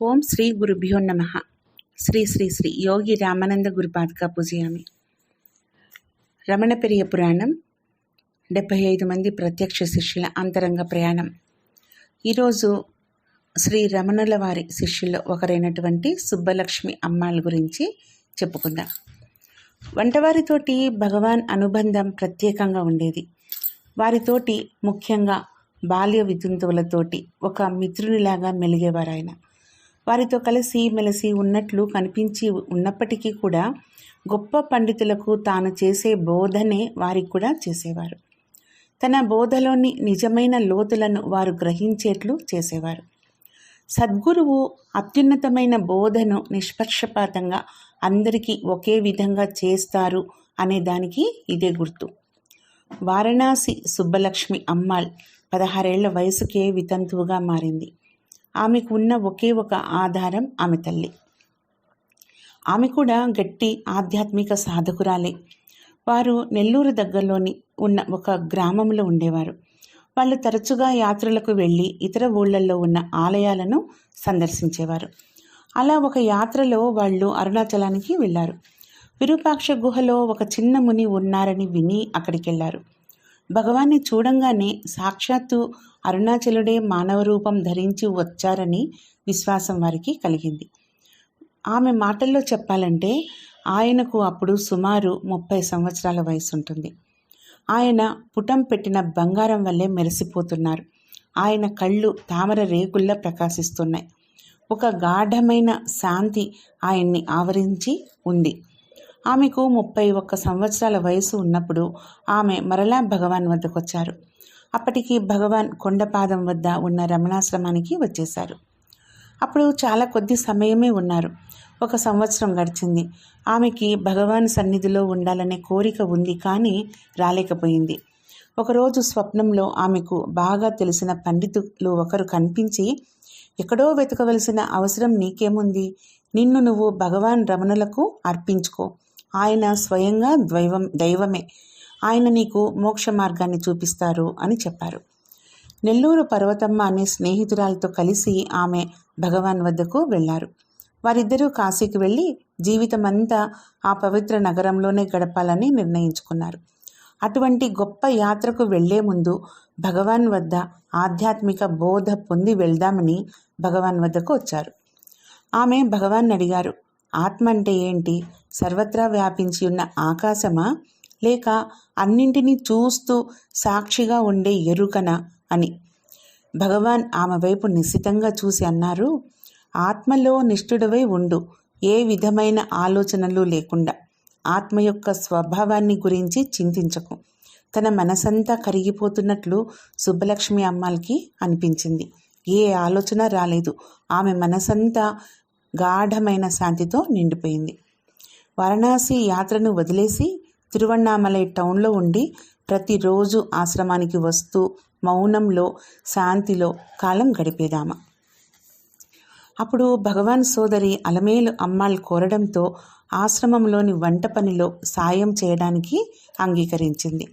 ఓం శ్రీ గురుభ్యో నమ. శ్రీ శ్రీ శ్రీ యోగి రామానంద గురుపాదక పూజయామి. రమణ పెరియ పురాణం డెబ్భై ఐదు మంది ప్రత్యక్ష శిష్యుల అంతరంగ ప్రయాణం. ఈరోజు శ్రీ రమణుల వారి శిష్యుల్లో ఒకరైనటువంటి సుబ్బలక్ష్మి అమ్మాళ్ళ గురించి చెప్పుకుందాం. వంటవారితోటి భగవాన్ అనుబంధం ప్రత్యేకంగా ఉండేది. వారితోటి ముఖ్యంగా బాల్య వితంతువులతోటి ఒక మిత్రునిలాగా మెలిగేవారు ఆయన వారితో కలిసి మెలిసి ఉన్నట్లు కనిపించి ఉన్నప్పటికీ కూడా గొప్ప పండితులకు తాను చేసే బోధనే వారికి కూడా చేసేవారు. తన బోధలోని నిజమైన లోతులను వారు గ్రహించేట్లు చేసేవారు. సద్గురువు అత్యున్నతమైన బోధను నిష్పక్షపాతంగా అందరికీ ఒకే విధంగా చేస్తారు అనే దానికి ఇదే గుర్తు. వారణాసి సుబ్బలక్ష్మి అమ్మాల్ పదహారేళ్ళ వయసుకే వితంతువుగా మారింది. ఆమెకు ఉన్న ఒకే ఒక ఆధారం ఆమె తల్లి. ఆమె కూడా గట్టి ఆధ్యాత్మిక సాధకురాలే. వారు నెల్లూరు దగ్గరలోని ఉన్న ఒక గ్రామంలో ఉండేవారు. వాళ్ళు తరచుగా యాత్రలకు వెళ్ళి ఇతర ఊళ్ళల్లో ఉన్న ఆలయాలను సందర్శించేవారు. అలా ఒక యాత్రలో వాళ్ళు అరుణాచలానికి వెళ్ళారు. విరూపాక్ష గుహలో ఒక చిన్న ముని ఉన్నారని విని అక్కడికి వెళ్ళారు భగవాన్ని చూడంగానే సాక్షాత్తు అరుణాచలుడే మానవ రూపం ధరించి వచ్చారని విశ్వాసం వారికి కలిగింది. ఆమె మాటల్లో చెప్పాలంటే ఆయనకు అప్పుడు సుమారు ముప్పై సంవత్సరాల వయసు ఉంటుంది ఆయన పుటం పెట్టిన బంగారం వల్లే మెరిసిపోతున్నారు. ఆయన కళ్ళు తామర రేకుల్లా ప్రకాశిస్తున్నాయి. ఒక గాఢమైన శాంతి ఆయన్ని ఆవరించి ఉంది. ఆమెకు ముప్పై ఒక్క సంవత్సరాల వయసు ఉన్నప్పుడు ఆమె మరలా భగవాన్ వద్దకు వచ్చారు అప్పటికి భగవాన్ కొండపాదం వద్ద ఉన్న రమణాశ్రమానికి వచ్చేశారు. అప్పుడు చాలా కొద్ది సమయమే ఉన్నారు. ఒక సంవత్సరం గడిచింది. ఆమెకి భగవాన్ సన్నిధిలో ఉండాలనే కోరిక ఉంది కానీ రాలేకపోయింది. ఒకరోజు స్వప్నంలో ఆమెకు బాగా తెలిసిన పండితులు ఒకరు కనిపించి ఎక్కడో వెతకవలసిన అవసరం నీకేముంది? నిన్ను నువ్వు భగవాన్ రమణులకు అర్పించుకో. ఆయన స్వయంగా దైవం దైవమే. ఆయన నీకు మోక్ష మార్గాన్ని చూపిస్తారు అని చెప్పారు. నెల్లూరు పర్వతమ్మ అనే స్నేహితురాలతో కలిసి ఆమె భగవాన్ వద్దకు వెళ్ళారు. వారిద్దరూ కాశీకి వెళ్ళి జీవితమంతా ఆ పవిత్ర నగరంలోనే గడపాలని నిర్ణయించుకున్నారు. అటువంటి గొప్ప యాత్రకు వెళ్ళే ముందు భగవాన్ వద్ద ఆధ్యాత్మిక బోధ పొంది వెళ్దామని భగవాన్ వద్దకు వచ్చారు. ఆమె భగవాన్ అడిగారు ఆత్మ అంటే ఏంటి? సర్వత్రా వ్యాపించి ఉన్న ఆకాశమా? లేక అన్నింటినీ చూస్తూ సాక్షిగా ఉండే ఎరుకన అని. భగవాన్ ఆమె వైపు నిశితంగా చూసి అన్నారు ఆత్మలో నిష్ఠుడవై ఉండు ఏ విధమైన ఆలోచనలు లేకుండా. ఆత్మ యొక్క స్వభావాన్ని గురించి చింతించకు. తన మనసంతా కరిగిపోతున్నట్లు సుబ్బలక్ష్మి అమ్మాలకి అనిపించింది. ఏ ఆలోచన రాలేదు. ఆమె మనసంతా గాఢమైన శాంతితో నిండిపోయింది. వారణాసి యాత్రను వదిలేసి తిరువണ്ണామలై టౌన్లో ఉండి ప్రతిరోజు ఆశ్రమానికి వస్తూ మౌనంలో శాంతిలో కాలం గడిపేదామ. అప్పుడు భగవాన్ సోదరి అలమేలు అమ్మాళ్ళు కోరడంతో ఆశ్రమంలోని వంట పనిలో సాయం చేయడానికి అంగీకరించింది.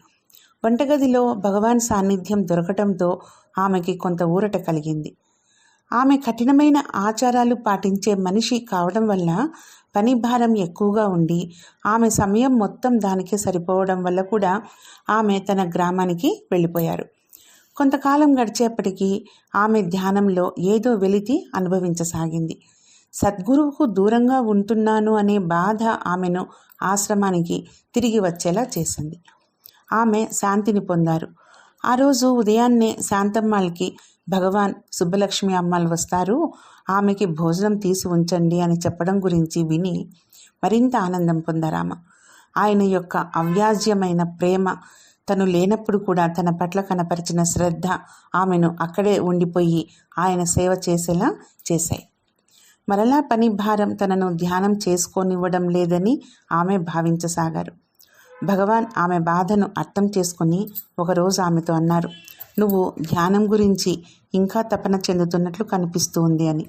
వంటగదిలో భగవాన్ సాన్నిధ్యం దొరకటంతో ఆమెకి కొంత ఊరట కలిగింది. ఆమె కఠినమైన ఆచారాలు పాటించే మనిషి కావడం వల్ల పని భారం ఎక్కువగా ఉండి ఆమె సమయం మొత్తం దానికే సరిపోవడం వల్ల కూడా ఆమె తన గ్రామానికి వెళ్ళిపోయారు. కొంతకాలం గడిచేపటికి ఆమె ధ్యానంలో ఏదో వెలితి అనుభవించసాగింది. సద్గురువుకు దూరంగా ఉంటున్నాను అనే బాధ ఆమెను ఆశ్రమానికి తిరిగి వచ్చేలా చేసింది. ఆమె శాంతిని పొందారు. ఆ రోజు ఉదయాన్నే శాంతమ్మాళ్ళకి భగవాన్ సుబ్బలక్ష్మి అమ్మాళ్ళు వస్తారు. ఆమెకి భోజనం తీసి ఉంచండి అని చెప్పడం గురించి విని మరింత ఆనందం పొందారామ ఆయన యొక్క అవ్యాజ్యమైన ప్రేమ తను లేనప్పుడు కూడా తన పట్ల కనపరిచిన శ్రద్ధ ఆమెను అక్కడే ఉండిపోయి ఆయన సేవ చేసేలా చేశాయి. మరలా పని భారం తనను ధ్యానం చేసుకోనివ్వడం లేదని ఆమె భావించసాగారు. భగవాన్ ఆమె బాధను అర్థం చేసుకుని ఒకరోజు ఆమెతో అన్నారు నువ్వు ధ్యానం గురించి ఇంకా తపన చెందుతున్నట్లు కనిపిస్తూ ఉంది అని.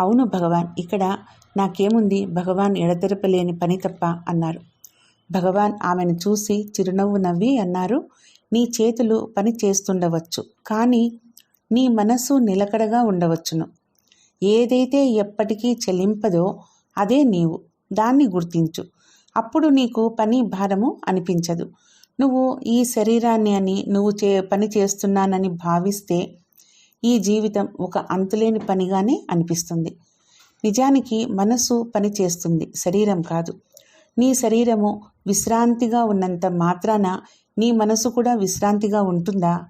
అవును భగవాన్ ఇక్కడ నాకేముంది? భగవాన్ ఎడతెరపలేని పని తప్ప అన్నారు. భగవాన్ ఆమెను చూసి చిరునవ్వు నవ్వి అన్నారు నీ చేతులు పని చేస్తుండవచ్చు కానీ నీ మనస్సు నిలకడగా ఉండవచ్చును. ఏదైతే ఎప్పటికీ చెలింపదో అదే నీవు దాన్ని గుర్తించు. అప్పుడు నీకు పని భారము అనిపించదు. నువ్వు ఈ శరీరాన్ని అని నువ్వు చే పని చేస్తున్నానని భావిస్తే ఈ జీవితం ఒక అంతులేని పనిగానే అనిపిస్తుంది. నిజానికి మనసు పని చేస్తుంది శరీరం కాదు. నీ శరీరము విశ్రాంతిగా ఉన్నంత మాత్రాన నీ మనసు కూడా విశ్రాంతిగా ఉంటుందా?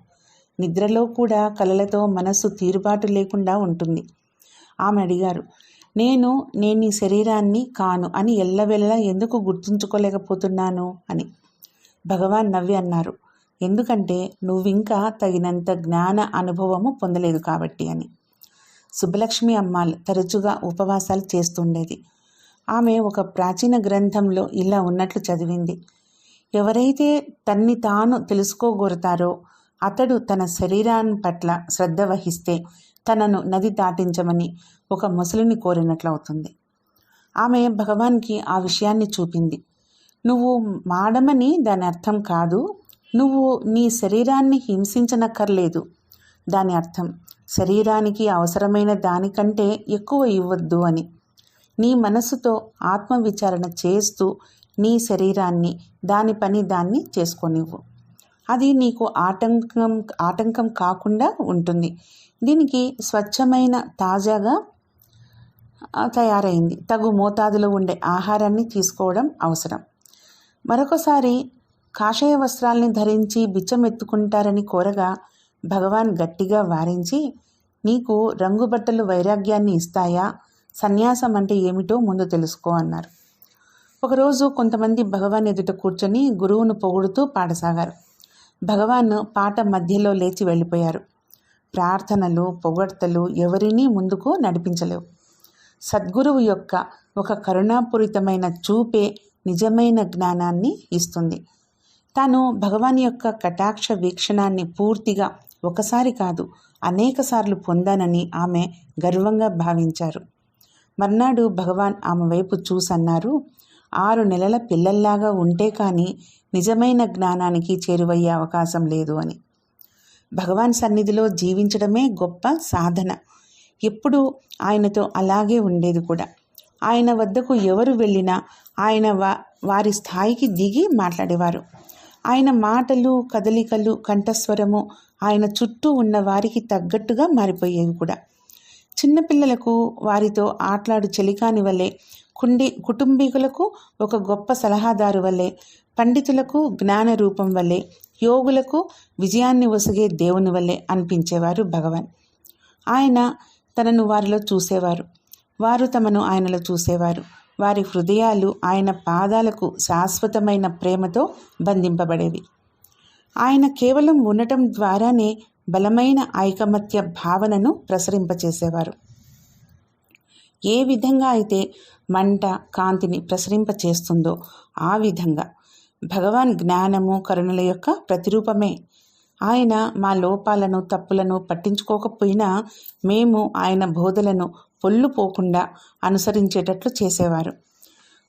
నిద్రలో కూడా కలలతో మనసు తీరుబాటు లేకుండా ఉంటుంది. ఆమె అడిగారు నేను నేను ఈ శరీరాన్ని కాను అని ఎల్లవెల్లలా ఎందుకు గుర్తుంచుకోలేకపోతున్నాను? అని. భగవాన్ నవ్వి అన్నారు ఎందుకంటే నువ్వింకా తగినంత జ్ఞాన అనుభవము పొందలేదు కాబట్టి అని. సుబ్బలక్ష్మి అమ్మాల్ తరచుగా ఉపవాసాలు చేస్తుండేది. ఆమె ఒక ప్రాచీన గ్రంథంలో ఇలా ఉన్నట్లు చదివింది. ఎవరైతే తన్ని తాను తెలుసుకోగోరుతారో అతడు తన శరీరాన్ని పట్ల శ్రద్ధ వహిస్తే తనను నది దాటించమని ఒక ముసలిని కోరినట్లవుతుంది. ఆమె భగవాన్కి ఆ విషయాన్ని చూపింది. నువ్వు మాడమని దాని అర్థం కాదు నువ్వు నీ శరీరాన్ని హింసించనక్కర్లేదు. దాని అర్థం శరీరానికి అవసరమైన దానికంటే ఎక్కువ ఇవ్వద్దు అని. నీ మనసుతో ఆత్మవిచారణ చేస్తూ నీ శరీరాన్ని దాని పని దాన్ని చేసుకోనివ్వు. అది నీకు ఆటంకం ఆటంకం కాకుండా ఉంటుంది. దీనికి స్వచ్ఛమైన తాజాగా తయారైంది. తగు మోతాదులో ఉండే ఆహారాన్ని తీసుకోవడం అవసరం. మరొకసారి కాషాయ వస్త్రాల్ని ధరించి బిచ్చమెత్తుకుంటారని కోరగా భగవాన్ గట్టిగా వారించి నీకు రంగు బట్టలు వైరాగ్యాన్ని ఇస్తాయా? సన్యాసం అంటే ఏమిటో ముందు తెలుసుకో అన్నారు. ఒకరోజు కొంతమంది భగవాన్ ఎదుట కూర్చొని గురువును పొగుడుతూ పాడసాగారు. భగవాన్ పాట మధ్యలో లేచి వెళ్ళిపోయారు. ప్రార్థనలు పొగడ్తలు ఎవరినీ ముందుకు నడిపించలేవు. సద్గురువు యొక్క ఒక కరుణాపూరితమైన చూపే నిజమైన జ్ఞానాన్ని ఇస్తుంది. తాను భగవాన్ యొక్క కటాక్ష వీక్షణాన్ని పూర్తిగా ఒకసారి కాదు అనేకసార్లు పొందానని ఆమె గర్వంగా భావించారు. మర్నాడు భగవాన్ ఆమె వైపు చూసన్నారు ఆరు నెలల పిల్లల్లాగా ఉంటే కానీ నిజమైన జ్ఞానానికి చేరువయ్యే అవకాశం లేదు అని. భగవాన్ సన్నిధిలో జీవించడమే గొప్ప సాధన. ఎప్పుడు ఆయనతో అలాగే ఉండేది కూడా. ఆయన వద్దకు ఎవరు వెళ్ళినా ఆయన వా వారి స్థాయికి దిగి మాట్లాడేవారు. ఆయన మాటలు కదలికలు కంఠస్వరము ఆయన చుట్టూ ఉన్న వారికి తగ్గట్టుగా మారిపోయేవి కూడా. చిన్నపిల్లలకు వారితో ఆట్లాడు చెలికాని వల్లే కుండి కుటుంబీకులకు ఒక గొప్ప సలహాదారు వల్లే పండితులకు జ్ఞాన రూపం వల్లే యోగులకు విజయాన్ని ఒసగే దేవుని వల్లే అనిపించేవారు భగవాన్. ఆయన తనను వారిలో చూసేవారు. వారు తమను ఆయనలో చూసేవారు. వారి హృదయాలు ఆయన పాదాలకు శాశ్వతమైన ప్రేమతో బంధింపబడేవి. ఆయన కేవలం ఉండటం ద్వారానే బలమైన ఐకమత్య భావనను ప్రసరింపచేసేవారు. ఏ విధంగా అయితే మంట కాంతిని ప్రసరింపచేస్తుందో ఆ విధంగా భగవాన్ జ్ఞానము కరుణల యొక్క ప్రతిరూపమే. ఆయన మా లోపాలను తప్పులను పట్టించుకోకపోయినా మేము ఆయన బోధలను పొల్లు పోకుండా అనుసరించేటట్లు చేసేవారు.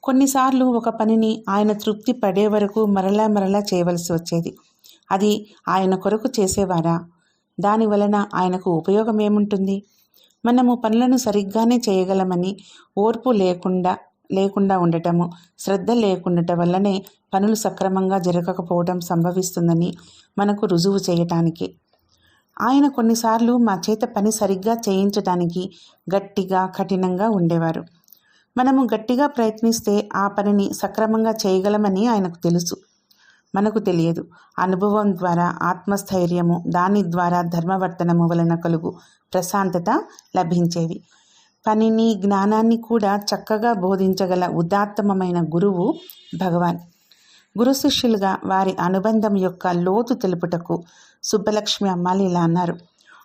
కొన్నిసార్లు ఒక పనిని ఆయన తృప్తి పడే వరకు మరలా మరలా చేయవలసి వచ్చేది. అది ఆయన కొరకు చేసేవారా? దాని వలన ఆయనకు ఉపయోగం ఏముంటుంది? మనము పనులను సరిగ్గానే చేయగలమని ఓర్పు లేకుండా లేకుండా ఉండటము శ్రద్ధ లేకుండట వల్లనే పనులు సక్రమంగా జరగకపోవడం సంభవిస్తుందని మనకు రుజువు చేయటానికి. ఆయన కొన్నిసార్లు మా చేత పని సరిగ్గా చేయించడానికి గట్టిగా కఠినంగా ఉండేవారు. మనము గట్టిగా ప్రయత్నిస్తే ఆ పనిని సక్రమంగా చేయగలమని ఆయనకు తెలుసు. మనకు తెలియదు. అనుభవం ద్వారా ఆత్మస్థైర్యము దాని ద్వారా ధర్మవర్తనము వలన కలుగు ప్రశాంతత లభించేవి పనిని జ్ఞానాన్ని కూడా చక్కగా బోధించగల ఉదాత్తమమైన గురువు భగవాన్. గురు శిష్యులుగా వారి అనుబంధం యొక్క లోతు తెలుపుటకు సుబ్బలక్ష్మి అమ్మాలి ఇలా అన్నారు.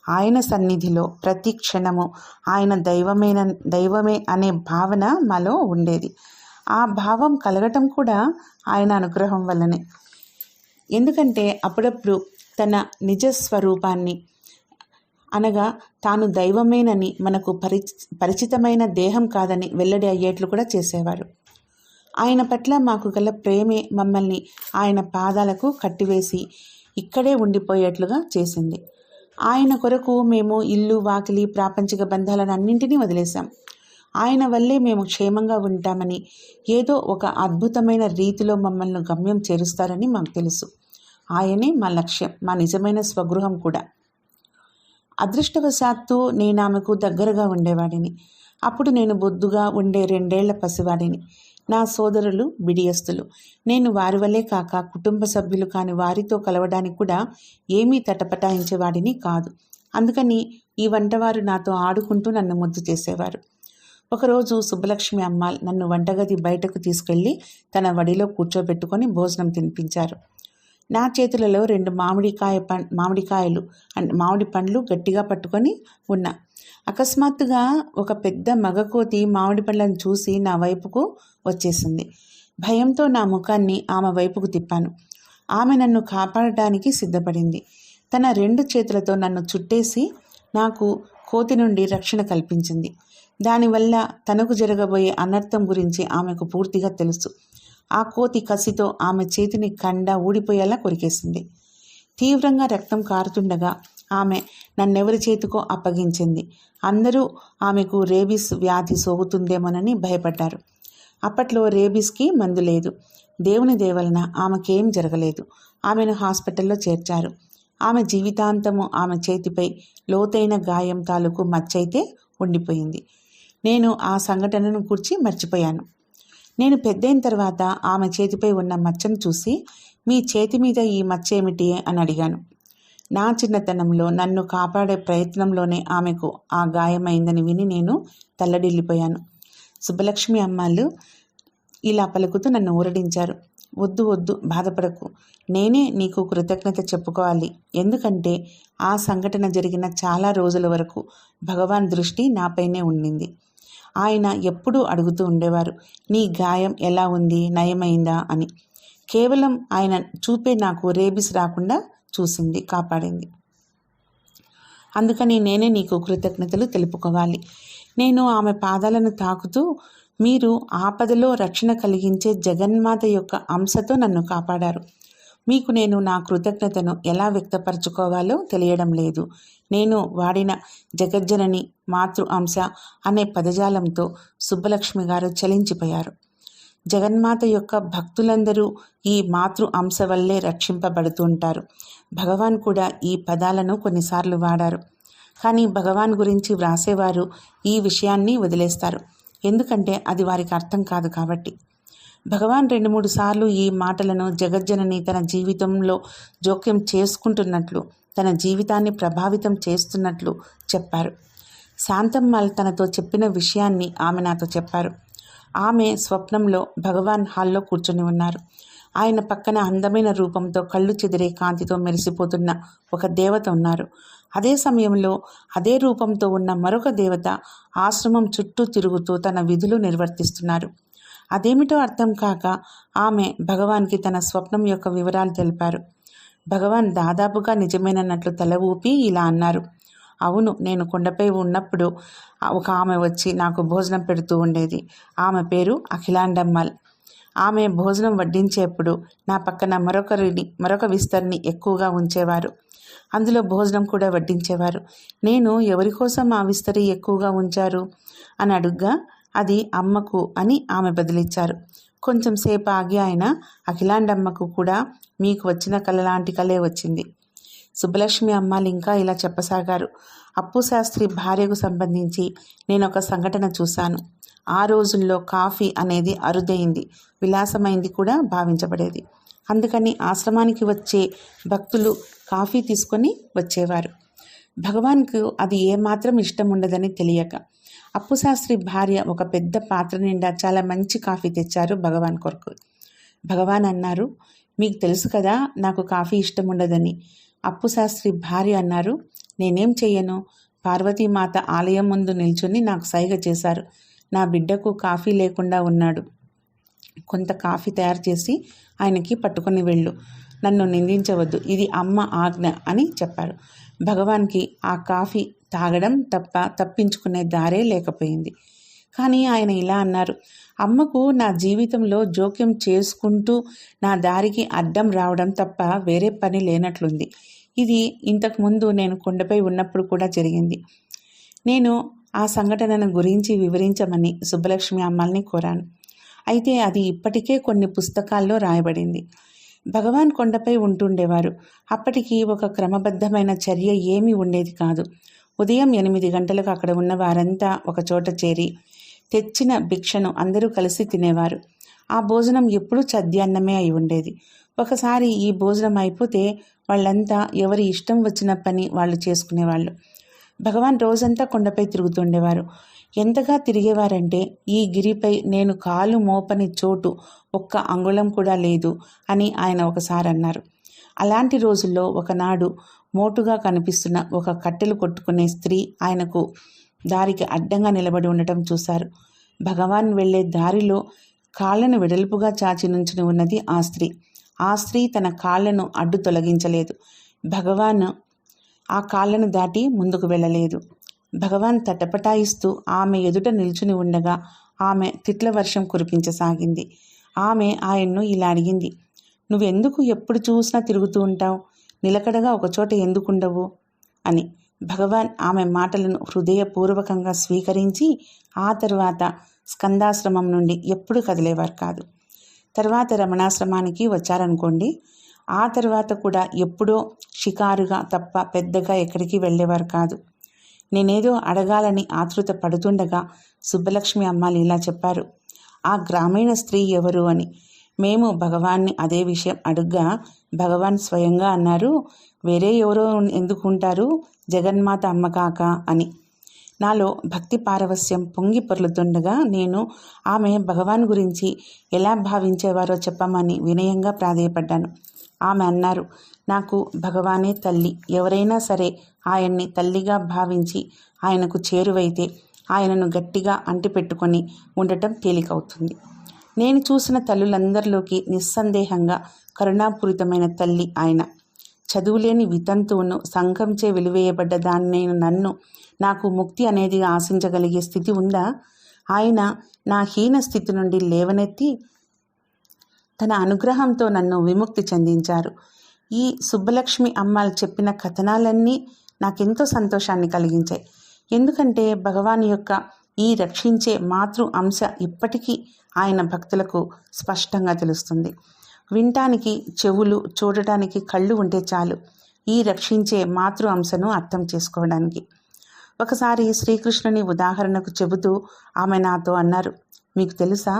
ఆయన సన్నిధిలో ప్రతి క్షణము ఆయన దైవమైన దైవమే అనే భావన మాలో ఉండేది. ఆ భావం కలగటం కూడా ఆయన అనుగ్రహం వల్లనే. ఎందుకంటే అప్పుడప్పుడు తన నిజ స్వరూపాన్ని అనగా తాను దైవమేనని మనకు పరిచి పరిచితమైన దేహం కాదని వెల్లడి అయ్యేట్లు కూడా చేసేవారు. ఆయన పట్ల మాకు గల ప్రేమే మమ్మల్ని ఆయన పాదాలకు కట్టివేసి ఇక్కడే ఉండిపోయేట్లుగా చేసింది. ఆయన కొరకు మేము ఇల్లు వాకిలి ప్రాపంచిక బంధాలను అన్నింటినీ వదిలేశాం. ఆయన వల్లే మేము క్షేమంగా ఉంటామని ఏదో ఒక అద్భుతమైన రీతిలో మమ్మల్ని గమ్యం చేరుస్తారని మాకు తెలుసు. ఆయనే మా లక్ష్యం మా నిజమైన స్వగృహం కూడా. అదృష్టవశాత్తు నేను ఆమెకు దగ్గరగా ఉండేవాడిని. అప్పుడు నేను బొద్దుగా ఉండే రెండేళ్ళ పసివాడిని. నా సోదరులు బిడియస్తులు. నేను వారి వల్లే కాక కుటుంబ సభ్యులు కాని వారితో కలవడానికి కూడా ఏమీ తటపటాయించేవాడిని కాదు. అందుకని ఈ వంటవారు నాతో ఆడుకుంటూ నన్ను ముద్దు చేసేవారు. ఒకరోజు సుబ్బలక్ష్మి అమ్మ నన్ను వంటగది బయటకు తీసుకెళ్ళి తన వడిలో కూర్చోబెట్టుకొని భోజనం తినిపించారు. నా చేతులలో రెండు మామిడికాయ పం మామిడికాయలు అండ్ మామిడి పండ్లు గట్టిగా పట్టుకొని ఉన్నా. అకస్మాత్తుగా ఒక పెద్ద మగకోతి మామిడి పళ్ళను చూసి నా వైపుకు వచ్చేసింది. భయంతో నా ముఖాన్ని ఆమె వైపుకు తిప్పాను. ఆమె నన్ను కాపాడటానికి సిద్ధపడింది. తన రెండు చేతులతో నన్ను చుట్టేసి నాకు కోతి నుండి రక్షణ కల్పించింది. దానివల్ల తనకు జరగబోయే అనర్థం గురించి ఆమెకు పూర్తిగా తెలుసు. ఆ కోతి కసితో ఆమె చేతిని కండ ఊడిపోయేలా కొరికేసింది. తీవ్రంగా రక్తం కారుతుండగా ఆమె నన్నెవరి చేతికో అప్పగించింది. అందరూ ఆమెకు రేబీస్ వ్యాధి సోకుతుందేమోనని భయపడ్డారు. అప్పట్లో రేబీస్కి మందు లేదు. దేవుని దేవలన ఆమెకేం జరగలేదు. ఆమెను హాస్పిటల్లో చేర్చారు. ఆమె జీవితాంతము ఆమె చేతిపై లోతైన గాయం తాలూకు మచ్చైతే ఉండిపోయింది. నేను ఆ సంఘటనను కూర్చి మర్చిపోయాను. నేను పెద్దయిన తర్వాత ఆమె చేతిపై ఉన్న మచ్చను చూసి మీ చేతి మీద ఈ మచ్చ ఏమిటి అని అడిగాను. నా చిన్నతనంలో నన్ను కాపాడే ప్రయత్నంలోనే ఆమెకు ఆ గాయమైందని విని నేను తల్లడిల్లిపోయాను. సుబ్బలక్ష్మి అమ్మాళ్ళు ఇలా పలుకుతూ నన్ను ఊరడించారు. వద్దు వద్దు బాధపడకు. నేనే నీకు కృతజ్ఞత చెప్పుకోవాలి. ఎందుకంటే ఆ సంఘటన జరిగిన చాలా రోజుల వరకు భగవాన్ దృష్టి నాపైనే ఉండింది. ఆయన ఎప్పుడూ అడుగుతూ ఉండేవారు నీ గాయం ఎలా ఉంది? నయమైందా? అని. కేవలం ఆయన చూపే నాకు రేబిస్ రాకుండా చూసింది కాపాడింది. అందుకని నేనే నీకు కృతజ్ఞతలు తెలుపుకోవాలి. నేను ఆమె పాదాలను తాకుతూ మీరు ఆపదలో రక్షణ కలిగించే జగన్మాత యొక్క అంశతో నన్ను కాపాడారు. మీకు నేను నా కృతజ్ఞతను ఎలా వ్యక్తపరచుకోవాలో తెలియడం లేదు. నేను వాడిన జగజ్జనని మాతృ అంశ అనే పదజాలంతో సుబ్బలక్ష్మి గారు చలించిపోయారు. జగన్మాత యొక్క భక్తులందరూ ఈ మాతృ అంశ వల్లే రక్షింపబడుతుంటారు భగవాన్ కూడా ఈ పదాలను కొన్నిసార్లు వాడారు. కానీ భగవాన్ గురించి వ్రాసేవారు ఈ విషయాన్ని వదిలేస్తారు. ఎందుకంటే అది వారికి అర్థం కాదు కాబట్టి. భగవాన్ రెండు మూడు సార్లు ఈ మాటలను జగజ్జనని తన జీవితంలో జోక్యం చేసుకుంటున్నట్లు తన జీవితాన్ని ప్రభావితం చేస్తున్నట్లు చెప్పారు. శాంతమ్మాల్ తనతో చెప్పిన విషయాన్ని ఆమె నాతో చెప్పారు. ఆమె స్వప్నంలో భగవాన్ హాల్లో కూర్చొని ఉన్నారు. ఆయన పక్కన అందమైన రూపంతో కళ్ళు చెదిరే కాంతితో మెరిసిపోతున్న ఒక దేవత ఉన్నారు. అదే సమయంలో అదే రూపంతో ఉన్న మరొక దేవత ఆశ్రమం చుట్టూ తిరుగుతూ తన విధులు నిర్వర్తిస్తున్నారు. అదేమిటో అర్థం కాక ఆమె భగవాన్కి తన స్వప్నం యొక్క వివరాలు తెలిపారు. భగవాన్ దాదాపుగా నిజమేనన్నట్లు తల ఊపి ఇలా అన్నారు. అవును నేను కొండపై ఉన్నప్పుడు ఒక ఆమె వచ్చి నాకు భోజనం పెడుతూ ఉండేది. ఆమె పేరు అఖిలాండమ్మల్ ఆమె భోజనం వడ్డించేప్పుడు నా పక్కన మరొకరిని మరొక విస్తరిని ఎక్కువగా ఉంచేవారు. అందులో భోజనం కూడా వడ్డించేవారు. నేను ఎవరి కోసం ఆ విస్తరి ఎక్కువగా ఉంచారు? అని అడుగ్గా అది అమ్మకు అని ఆమె బదిలిచ్చారు. కొంచెం సేపు ఆగి ఆయన అఖిలాండమ్మకు కూడా మీకు వచ్చిన కళ లాంటి కళే వచ్చింది. సుబ్బలక్ష్మి అమ్మాలు ఇంకా ఇలా చెప్పసాగారు. అప్పు శాస్త్రి భార్యకు సంబంధించి నేను ఒక సంఘటన చూశాను. ఆ రోజుల్లో కాఫీ అనేది అరుదైంది విలాసమైంది కూడా భావించబడేది. అందుకని ఆశ్రమానికి వచ్చే భక్తులు కాఫీ తీసుకొని వచ్చేవారు. భగవాన్కు అది ఏమాత్రం ఇష్టం ఉండదని తెలియక అప్పుశాస్త్రి భార్య ఒక పెద్ద పాత్ర నిండా చాలా మంచి కాఫీ తెచ్చారు భగవాన్ కొరకు. భగవాన్ అన్నారు మీకు తెలుసు కదా నాకు కాఫీ ఇష్టం ఉండదని అప్పుశాస్త్రి భార్య అన్నారు నేనేం చెయ్యను? పార్వతీమాత ఆలయం ముందు నిల్చుని నాకు సైగ చేశారు. నా బిడ్డకు కాఫీ లేకుండా ఉన్నాడు. కొంత కాఫీ తయారు చేసి ఆయనకి పట్టుకొని వెళ్ళు. నన్ను నిందించవద్దు. ఇది అమ్మ ఆజ్ఞ అని చెప్పారు. భగవాన్కి ఆ కాఫీ తాగడం తప్ప తప్పించుకునే దారే లేకపోయింది. కానీ ఆయన ఇలా అన్నారు. అమ్మకు నా జీవితంలో జోక్యం చేసుకుంటూ నా దారికి అడ్డం రావడం తప్ప వేరే పని లేనట్లుంది. ఇది ఇంతకుముందు నేను కొండపై ఉన్నప్పుడు కూడా జరిగింది. నేను ఆ సంఘటనను గురించి వివరించమని సుబ్బలక్ష్మి అమ్మాల్ని కోరాను. అయితే అది ఇప్పటికే కొన్ని పుస్తకాల్లో రాయబడింది. భగవాన్ కొండపై ఉంటుండేవారు. అప్పటికి ఒక క్రమబద్ధమైన చర్య ఏమీ ఉండేది కాదు. ఉదయం ఎనిమిది గంటలకు అక్కడ ఉన్న వారంతా ఒక చోట చేరి తెచ్చిన భిక్షను అందరూ కలిసి తినేవారు. ఆ భోజనం ఎప్పుడూ చద్యాన్నమే అయి ఉండేది. ఒకసారి ఈ భోజనం అయిపోతే వాళ్ళంతా ఎవరి ఇష్టం వచ్చిన పని వాళ్ళు చేసుకునేవాళ్ళు. భగవాన్ రోజంతా కొండపై తిరుగుతుండేవారు. ఎంతగా తిరిగేవారంటే ఈ గిరిపై నేను కాలు మోపని చోటు ఒక్క అంగుళం కూడా లేదు అని ఆయన ఒకసారి అన్నారు. అలాంటి రోజుల్లో ఒకనాడు మోటుగా కనిపిస్తున్న ఒక కట్టెలు కొట్టుకునే స్త్రీ ఆయనకు దారికి అడ్డంగా నిలబడి ఉండటం చూశారు. భగవాన్ వెళ్ళే దారిలో కాళ్ళను వెడల్పుగా చాచి నుంచుని ఉన్నది ఆ స్త్రీ. ఆ స్త్రీ తన కాళ్ళను అడ్డు తొలగించలేదు. భగవాన్ ఆ కాళ్ళను దాటి ముందుకు వెళ్ళలేదు. భగవాన్ తటపటాయిస్తూ ఆమె ఎదుట నిల్చుని ఉండగా ఆమె తిట్ల వర్షం కురిపించసాగింది. ఆమె ఆయన్ను ఇలా అడిగింది నువ్వెందుకు ఎప్పుడు చూసినా తిరుగుతూ ఉంటావు? నిలకడగా ఒకచోట ఎందుకుండవు? అని. భగవాన్ ఆమె మాటలను హృదయపూర్వకంగా స్వీకరించి ఆ తరువాత స్కందాశ్రమం నుండి ఎప్పుడు కదిలేవారు కాదు. తర్వాత రమణాశ్రమానికి వచ్చారనుకోండి ఆ తర్వాత కూడా ఎప్పుడో షికారుగా తప్ప పెద్దగా ఎక్కడికి వెళ్ళేవారు కాదు. నేనేదో అడగాలని ఆతృత పడుతుండగా సుబ్బలక్ష్మి అమ్మాలు ఇలా చెప్పారు. ఆ గ్రామీణ స్త్రీ ఎవరు అని? మేము భగవాన్ని అదే విషయం అడుగ్గా భగవాన్ స్వయంగా అన్నారు. వేరే ఎవరో ఎందుకు ఉంటారు జగన్మాత అమ్మ కాక అని. నాలో భక్తి పారవస్యం పొంగి పొర్లుతుండగా నేను ఆమె భగవాన్ గురించి ఎలా భావించేవారో చెప్పమని వినయంగా ప్రాధేయపడ్డాను. ఆమె అన్నారు నాకు భగవానే తల్లి. ఎవరైనా సరే ఆయన్ని తల్లిగా భావించి ఆయనకు చేరువైతే ఆయనను గట్టిగా అంటిపెట్టుకొని ఉండటం తేలికవుతుంది. నేను చూసిన తల్లులందరిలోకి నిస్సందేహంగా కరుణాపూరితమైన తల్లి ఆయన. చదువులేని వితంతువును సంఘంచే వెలివేయబడ్డ దాన్ని నన్ను నాకు ముక్తి అనేది ఆశించగలిగే స్థితి ఉందా? ఆయన నా హీన స్థితి నుండి లేవనెత్తి తన అనుగ్రహంతో నన్ను విముక్తి చెందించారు. ఈ సుబ్బలక్ష్మి అమ్మాలు చెప్పిన కథనాలన్నీ నాకెంతో సంతోషాన్ని కలిగించాయి. ఎందుకంటే భగవాన్ యొక్క ఈ రక్షించే మాతృ అంశ ఇప్పటికీ ఆయన భక్తులకు స్పష్టంగా తెలుస్తుంది. వినటానికి చెవులు చూడటానికి కళ్ళు ఉంటే చాలు ఈ రక్షించే మాతృ అంశను అర్థం చేసుకోవడానికి. ఒకసారి శ్రీకృష్ణుని ఉదాహరణకు చెబుతూ ఆమె నాతో అన్నారు మీకు తెలుసా?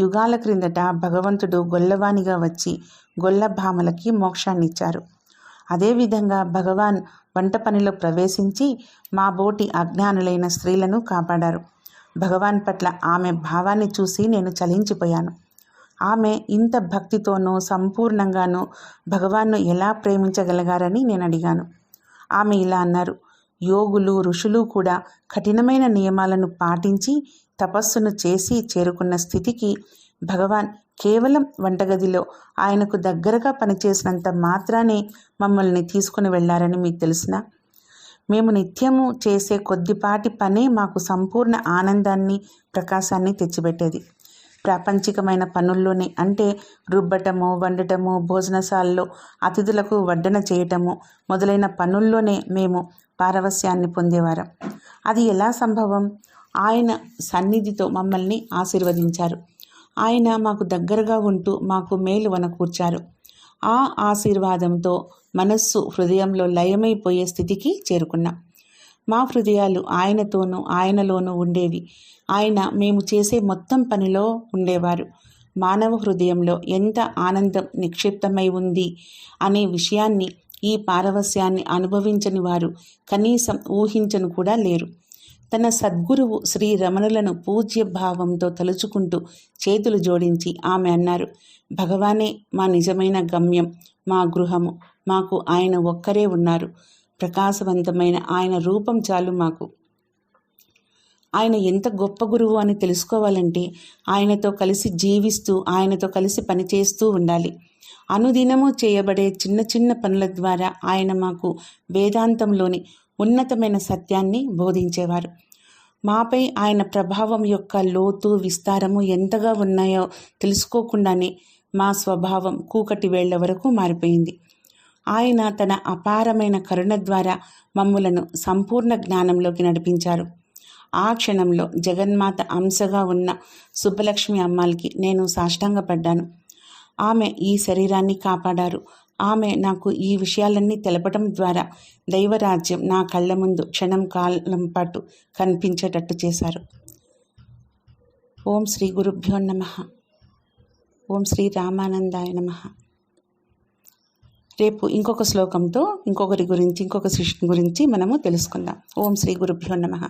యుగాల క్రిందట భగవంతుడు గొల్లవానిగా వచ్చి గొల్లభామలకి మోక్షాన్నిచ్చారు. అదేవిధంగా భగవాన్ వంట పనిలో ప్రవేశించి మా బోటి అజ్ఞానులైన స్త్రీలను కాపాడారు. భగవాన్ పట్ల ఆమె భావాన్ని చూసి నేను చలించిపోయాను. ఆమె ఇంత భక్తితోనూ సంపూర్ణంగానూ భగవాన్ను ఎలా ప్రేమించగలిగారని నేను అడిగాను. ఆమె ఇలా అన్నారు. యోగులు ఋషులు కూడా కఠినమైన నియమాలను పాటించి తపస్సును చేసి చేరుకున్న స్థితికి భగవాన్ కేవలం వంటగదిలో ఆయనకు దగ్గరగా పనిచేసినంత మాత్రానే మమ్మల్ని తీసుకుని వెళ్ళారని మీకు తెలిసిన? మేము నిత్యము చేసే కొద్దిపాటి పనే మాకు సంపూర్ణ ఆనందాన్ని ప్రకాశాన్ని తెచ్చిపెట్టేది. ప్రాపంచికమైన పనుల్లోనే అంటే రుబ్బటము వండటము భోజనశాలలో అతిథులకు వడ్డన చేయటము మొదలైన పనుల్లోనే మేము పారవస్యాన్ని పొందేవారం. అది ఎలా సంభవం? ఆయన సన్నిధితో మమ్మల్ని ఆశీర్వదించారు. ఆయన మాకు దగ్గరగా ఉంటూ మాకు మేలు వనకూర్చారు. ఆ ఆశీర్వాదంతో మనస్సు హృదయంలో లయమైపోయే స్థితికి చేరుకున్నాం. మా హృదయాలు ఆయనతోనూ ఆయనలోనూ ఉండేవి. ఆయన మేము చేసే మొత్తం పనిలో ఉండేవారు. మానవ హృదయంలో ఎంత ఆనందం నిక్షిప్తమై ఉంది అనే విషయాన్ని ఈ పారవస్యాన్ని అనుభవించని వారు కనీసం ఊహించను కూడా లేరు. తన సద్గురువు శ్రీ రమణులను పూజ్య భావంతో తలుచుకుంటూ చేతులు జోడించి ఆమె అన్నారు భగవానే మా నిజమైన గమ్యం మా గృహము. మాకు ఆయన ఒక్కరే ఉన్నారు. ప్రకాశవంతమైన ఆయన రూపం చాలు మాకు. ఆయన ఎంత గొప్ప గురువు అని తెలుసుకోవాలంటే ఆయనతో కలిసి జీవిస్తూ ఆయనతో కలిసి పనిచేస్తూ ఉండాలి. అనుదినము చేయబడే చిన్న చిన్న పనుల ద్వారా ఆయన మాకు వేదాంతంలోని ఉన్నతమైన సత్యాన్ని బోధించేవారు. మాపై ఆయన ప్రభావం యొక్క లోతు విస్తారము ఎంతగా ఉన్నాయో తెలుసుకోకుండానే మా స్వభావం కూకటి వేళ్ళ వరకు మారిపోయింది. ఆయన తన అపారమైన కరుణ ద్వారా మమ్ములను సంపూర్ణ జ్ఞానంలోకి నడిపించారు. ఆ క్షణంలో జగన్మాత అంశగా ఉన్న సుబ్బలక్ష్మి అమ్మాలకి నేను సాష్టాంగపడ్డాను. ఆమె ఈ శరీరాన్ని కాపాడారు. ఆమె నాకు ఈ విషయాలన్నీ తెలపడం ద్వారా దైవరాజ్యం నా కళ్ళ ముందు క్షణం కాలం పాటు కనిపించేటట్టు చేశారు. ఓం శ్రీ గురుభ్యో నమ. ఓం శ్రీ రామానందాయ నమ. రేపు ఇంకొక శ్లోకంతో ఇంకొకరి గురించి ఇంకొక శిష్యుని గురించి మనము తెలుసుకుందాం. ఓం శ్రీ గురుభ్యో నమ.